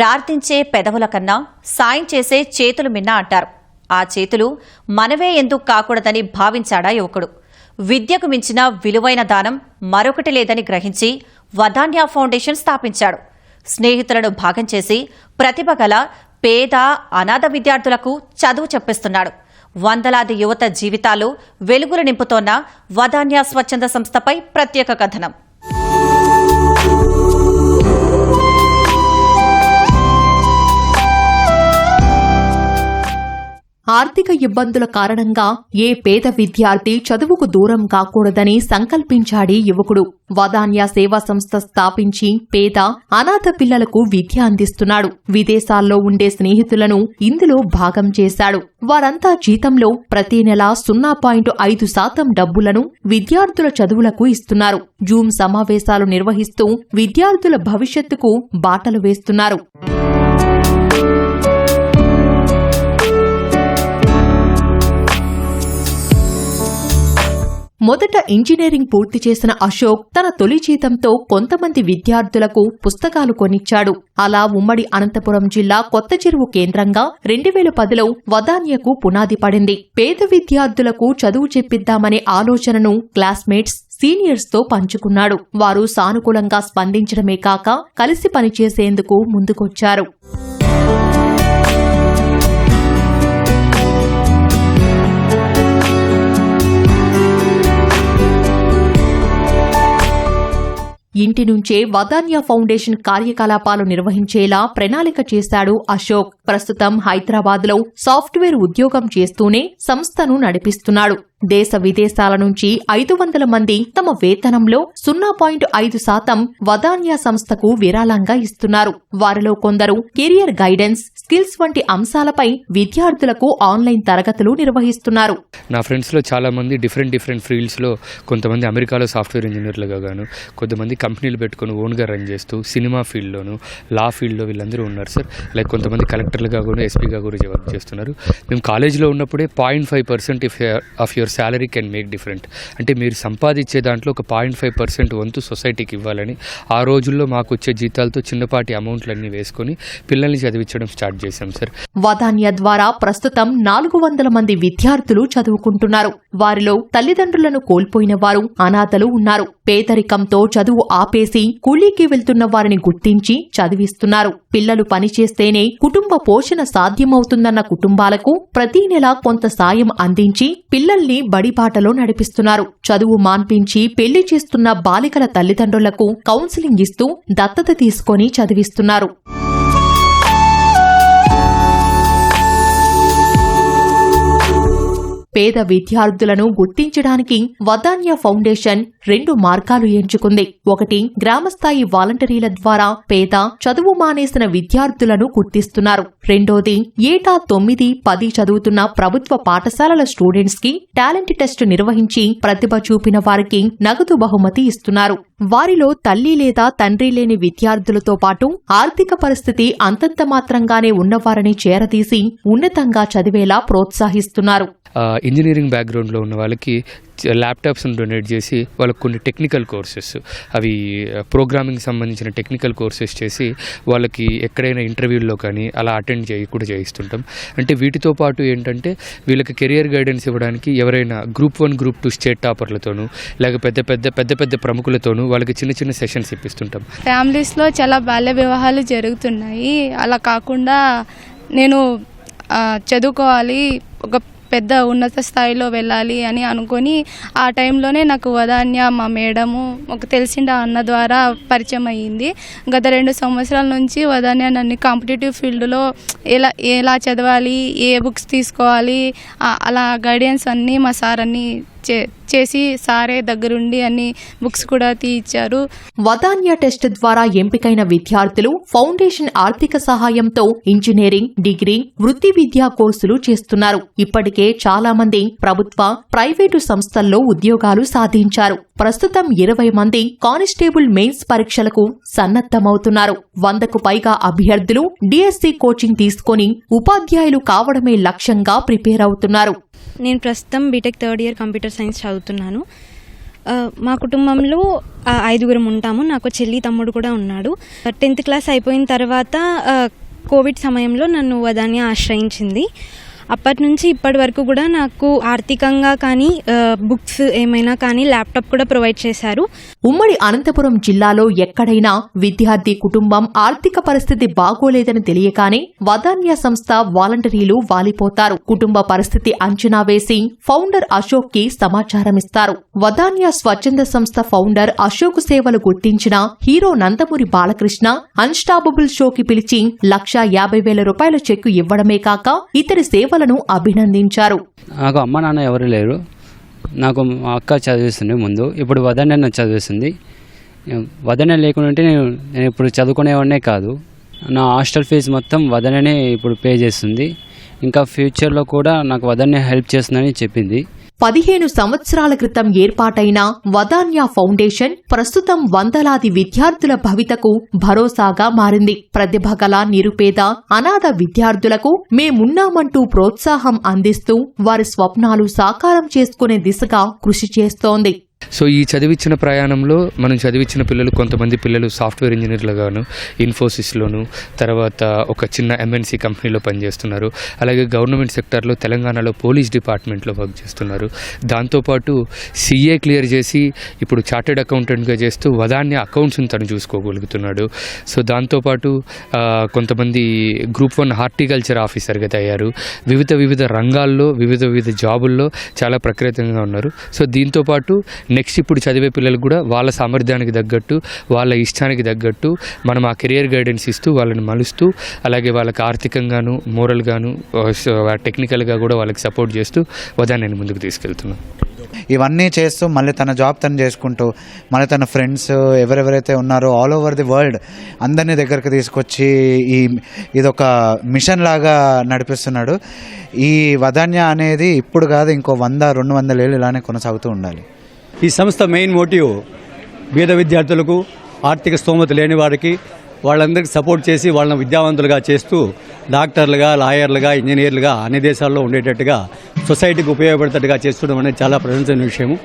ప్రార్థించే పెదవుల కన్నా సాయం చేసే చేతులు మిన్న అంటారు. ఆ చేతులు మనవే ఎందుకు కాకూడదని భావించాడా యువకుడు. విద్యకు మించిన విలువైన దానం మరొకటి లేదని గ్రహించి వదాన్యా ఫౌండేషన్ స్థాపించాడు. స్నేహితులను భాగం చేసి ప్రతిభ గల పేద అనాథ విద్యార్థులకు చదువు చెప్పిస్తున్నాడు. వందలాది యువత జీవితాలు వెలుగులు నింపుతోన్న వదాన్యా స్వచ్ఛంద సంస్థపై ప్రత్యేక కథనం. ఆర్థిక ఇబ్బందుల కారణంగా ఏ పేద విద్యార్థి చదువుకు దూరం కాకూడదని సంకల్పించాడి యువకుడు. వదాన్య సేవా సంస్థ స్థాపించి పేద అనాథ పిల్లలకు విద్య అందిస్తున్నాడు. విదేశాల్లో ఉండే స్నేహితులను ఇందులో భాగం చేశాడు. వారంతా జీతంలో ప్రతి నెల సున్నా పాయింట్ ఐదు శాతం డబ్బులను విద్యార్థుల చదువులకు ఇస్తున్నారు. జూమ్ సమావేశాలు నిర్వహిస్తూ విద్యార్థుల భవిష్యత్తుకు బాటలు వేస్తున్నారు. మొదట ఇంజనీరింగ్ పూర్తి చేసిన అశోక్ తన తొలి జీతంతో కొంతమంది విద్యార్థులకు పుస్తకాలు కొనిచ్చాడు. అలా ఉమ్మడి అనంతపురం జిల్లా కొత్త చెరువు కేంద్రంగా రెండు వేల పదిలో వదాన్యకు పునాది పడింది. పేద విద్యార్థులకు చదువు చెప్పిద్దామనే ఆలోచనను క్లాస్మేట్స్ సీనియర్స్తో పంచుకున్నాడు. వారు సానుకూలంగా స్పందించడమే కాక కలిసి పనిచేసేందుకు ముందుకొచ్చారు. ఇంటి నుంచే వదాన్య ఫౌండేషన్ కార్యకలాపాలు నిర్వహించేలా ప్రణాళిక చేశాడు అశోక్. ప్రస్తుతం హైదరాబాద్లో సాఫ్ట్వేర్ ఉద్యోగం చేస్తూనే సంస్థను నడిపిస్తున్నాడు. దేశ విదేశాల నుంచి ఐదు వందల మంది తమ వేతనంలో సున్నా పాయింట్ ఐదు శాతం వదాన్యా సంస్థకు విరాళంగా ఇస్తున్నారు. వారిలో కొందరు కెరియర్ గైడెన్స్ స్కిల్స్ వంటి అంశాలపై విద్యార్థులకు ఆన్లైన్ తరగతులు నిర్వహిస్తున్నారు. నా ఫ్రెండ్స్లో చాలామంది డిఫరెంట్ డిఫరెంట్ ఫీల్డ్స్లో కొంతమంది అమెరికాలో సాఫ్ట్వేర్ ఇంజనీర్లుగా గాను కొంతమంది కంపెనీలు పెట్టుకొని ఓన్గా రన్ చేస్తూ సినిమా ఫీల్డ్లోను లా ఫీల్డ్లో వీళ్ళందరూ ఉన్నారు సార్. లైక్ కొంతమంది కలెక్టర్లుగా కూడా ఎస్పీగా కూడా వర్క్ చేస్తున్నారు. మేము కాలేజీలో ఉన్నప్పుడే point five percent of your salary can make different అంటే మీరు సంపాదించే దాంట్లో ఒక పాయింట్ ఫైవ్ పర్సెంట్ వంతు సొసైటీకి ఇవ్వాలని ఆ రోజుల్లో మాకు వచ్చే జీతాలతో చిన్నపాటి అమౌంట్లన్నీ వేసుకొని పిల్లల్ని చదివించడం స్టార్ట్ చేశాం సార్. వదాన్య ద్వారా ప్రస్తుతం నాలుగు వందల మంది విద్యార్థులు చదువుకుంటున్నారు. వారిలో తల్లిదండ్రులను కోల్పోయిన వారు అనాథలు ఉన్నారు. పేదరికంతో చదువు ఆపేసి కూలీకి వెళ్తున్న వారిని గుర్తించి చదివిస్తున్నారు. పిల్లలు పనిచేస్తేనే కుటుంబ పోషణ సాధ్యమవుతుందన్న కుటుంబాలకు ప్రతి నెల కొంత సాయం అందించి పిల్లల్ని బడిబాటలో నడిపిస్తున్నారు. చదువు మాన్పించి పెళ్ళి చేస్తున్న బాలికల తల్లిదండ్రులకు కౌన్సిలింగ్ ఇస్తూ దత్తత తీసుకొని చదివిస్తున్నారు. పేద విద్యార్థులను గుర్తించడానికి వదాన్య ఫౌండేషన్ రెండు మార్గాలు ఎంచుకుంది. ఒకటి గ్రామస్థాయి వాలంటీర్ల ద్వారా పేద చదువు మానేసిన విద్యార్థులను గుర్తిస్తున్నారు. రెండోది ఏటా తొమ్మిది పది చదువుతున్న ప్రభుత్వ పాఠశాలల స్టూడెంట్స్కి టాలెంట్ టెస్ట్ నిర్వహించి ప్రతిభ చూపిన వారికి నగదు బహుమతి ఇస్తున్నారు. వారిలో తల్లి లేదా తండ్రి లేని విద్యార్థులతో పాటు ఆర్థిక పరిస్థితి అంతంత మాత్రంగానే ఉన్నవారిని చేరదీసి ఉన్నతంగా చదివేలా ప్రోత్సహిస్తున్నారు. ఇంజనీరింగ్ బ్యాక్గ్రౌండ్లో ఉన్న వాళ్ళకి ల్యాప్టాప్స్ని డొనేట్ చేసి వాళ్ళకు కొన్ని టెక్నికల్ కోర్సెస్ అవి ప్రోగ్రామింగ్ సంబంధించిన టెక్నికల్ కోర్సెస్ చేసి వాళ్ళకి ఎక్కడైనా ఇంటర్వ్యూల్లో కానీ అలా అటెండ్ చేయి కూడా చేయిస్తుంటాం. అంటే వీటితో పాటు ఏంటంటే వీళ్ళకి కెరియర్ గైడెన్స్ ఇవ్వడానికి ఎవరైనా group one group two state టాపర్లతోనూ లేక పెద్ద పెద్ద పెద్ద పెద్ద ప్రముఖులతోనూ వాళ్ళకి చిన్న చిన్న సెషన్స్ ఇప్పిస్తుంటాం. ఫ్యామిలీస్లో చాలా బాల్య వివాహాలు జరుగుతున్నాయి. అలా కాకుండా నేను చదువుకోవాలి. ఒక పెద్ద ఉన్నత స్థాయిలో వెళ్ళాలి అని అనుకొని ఆ టైంలోనే నాకు వదాన్య మా మేడము ఒక తెలిసిన అన్న ద్వారా పరిచయం అయ్యింది. గత రెండు సంవత్సరాల నుంచి వదాన్య నన్ను కాంపిటేటివ్ ఫీల్డ్లో ఎలా ఎలా చదవాలి ఏ బుక్స్ తీసుకోవాలి అలా గైడెన్స్ అన్నీ మా సార్ అన్నీ చే చేసి సారే దగ్గరుండి అన్ని బుక్స్ కూడా తీయించారు వదాన్య టెస్ట్ ద్వారా ఎంపికైన విద్యార్థులు ఫౌండేషన్ ఆర్థిక సహాయంతో ఇంజనీరింగ్ డిగ్రీ వృత్తి విద్యా కోర్సులు చేస్తున్నారు. ఇప్పటికే చాలా మంది ప్రభుత్వ ప్రైవేటు సంస్థల్లో ఉద్యోగాలు సాధించారు. ప్రస్తుతం ఇరవై మంది కానిస్టేబుల్ మెయిన్స్ పరీక్షలకు సన్నద్దమవుతున్నారు వందకు పైగా అభ్యర్థులు డిఎస్సి కోచింగ్ తీసుకొని ఉపాధ్యాయులు కావడమే లక్ష్యంగా ప్రిపేర్ అవుతున్నారు. నేను ప్రస్తుతం B Tech third year computer science చదువుతున్నాను. మా కుటుంబంలో ఐదుగురం ఉంటాము. నాకు చెల్లి తమ్ముడు కూడా ఉన్నాడు. టెన్త్ క్లాస్ అయిపోయిన తర్వాత కోవిడ్ సమయంలో నన్ను వదాన్ని ఆశ్రయించింది. అప్పటి నుంచి ఇప్పటి వరకు కూడా నాకు ఆర్థికంగా కానీ బుక్స్ ఏమైనా కానీ ల్యాప్టాప్ కూడా ప్రొవైడ్ చేశారు. ఉమ్మడి అనంతపురం జిల్లాలో ఎక్కడైనా విద్యార్థి కుటుంబం ఆర్థిక పరిస్థితి బాగోలేదని తెలియగానే వదాన్య సంస్థ వాలంటీర్లు వాలిపోతారు. కుటుంబ పరిస్థితి అంచనా వేసి ఫౌండర్ అశోక్కి సమాచారమిస్తారు. వదాన్య స్వచ్ఛంద సంస్థ ఫౌండర్ అశోక్ సేవలు గుర్తించిన హీరో నందమూరి బాలకృష్ణ అన్స్టాపబుల్ షోకి పిలిచి లక్షా యాభై వేల రూపాయల చెక్కు ఇవ్వడమే కాక ఇతరి కుటుంబాలను అభినందించారు. నాకు అమ్మ నాన్న ఎవరు లేరు. నాకు మా అక్క చదివిస్తుంది ముందు. ఇప్పుడు వదన చదివిస్తుంది. వదన లేకుండా నేను నేను ఇప్పుడు చదువుకునేవాడినే కాదు. నా హాస్టల్ ఫీజు మొత్తం వదననే ఇప్పుడు పే చేస్తుంది. ఇంకా ఫ్యూచర్లో కూడా నాకు వదన్నే హెల్ప్ చేస్తుందని చెప్పింది. పదిహేను సంవత్సరాల క్రితం ఏర్పాటైన వదాన్యా ఫౌండేషన్ ప్రస్తుతం వందలాది విద్యార్థుల భవితకు భరోసాగా మారింది. ప్రతిభ గల నిరుపేద అనాథ విద్యార్థులకు మేమున్నామంటూ ప్రోత్సాహం అందిస్తూ వారి స్వప్నాలు సాకారం చేసుకునే దిశగా కృషి చేస్తోంది. సో ఈ చదివించిన ప్రయాణంలో మనం చదివించిన పిల్లలు కొంతమంది పిల్లలు సాఫ్ట్వేర్ ఇంజనీర్లుగాను ఇన్ఫోసిస్లోను తర్వాత ఒక చిన్న ఎంఎన్సీ కంపెనీలో పనిచేస్తున్నారు. అలాగే గవర్నమెంట్ సెక్టార్లో తెలంగాణలో పోలీస్ డిపార్ట్మెంట్లో వర్క్ చేస్తున్నారు. దాంతోపాటు సీఏ క్లియర్ చేసి ఇప్పుడు చార్టెడ్ అకౌంటెంట్గా చేస్తూ వదాన్య అకౌంట్స్ని తను చూసుకోగలుగుతున్నాడు. సో దాంతోపాటు కొంతమంది గ్రూప్ వన్ హార్టికల్చర్ ఆఫీసర్గా తయారు. వివిధ వివిధ రంగాల్లో వివిధ వివిధ జాబుల్లో చాలా ప్రఖ్యాతంగా ఉన్నారు. సో దీంతోపాటు నెక్స్ట్ ఇప్పుడు చదివే పిల్లలకు కూడా వాళ్ళ సామర్థ్యానికి తగ్గట్టు వాళ్ళ ఇష్టానికి తగ్గట్టు మనం ఆ కెరియర్ గైడెన్స్ ఇస్తూ వాళ్ళని మలుస్తూ అలాగే వాళ్ళకి ఆర్థికంగాను మోరల్గాను టెక్నికల్గా కూడా వాళ్ళకి సపోర్ట్ చేస్తూ వదాన్ని ముందుకు తీసుకెళ్తున్నాను. ఇవన్నీ చేస్తూ మళ్ళీ తన జాబ్ తను చేసుకుంటూ మళ్ళీ తన ఫ్రెండ్స్ ఎవరెవరైతే ఉన్నారో ఆల్ ఓవర్ ది వరల్డ్ అందరినీ దగ్గరికి తీసుకొచ్చి ఈ ఇదొక మిషన్ లాగా నడిపిస్తున్నాడు. ఈ వదాన్య అనేది ఇప్పుడు కాదు ఇంకో వంద రెండు వందల ఏళ్ళు ఇలానే కొనసాగుతూ ఉండాలి. ఈ సంస్థ మెయిన్ మోటివ్ బీద విద్యార్థులకు ఆర్థిక స్తోమత లేని వారికి వాళ్ళందరికీ సపోర్ట్ చేసి వాళ్ళని విద్యావంతులుగా చేస్తూ డాక్టర్లుగా లాయర్లుగా ఇంజనీర్లుగా అన్ని దేశాల్లో ఉండేటట్టుగా సొసైటీకి ఉపయోగపడేటట్టుగా చేస్తుండడం అనేది చాలా ప్రశంసనీయ విషయము.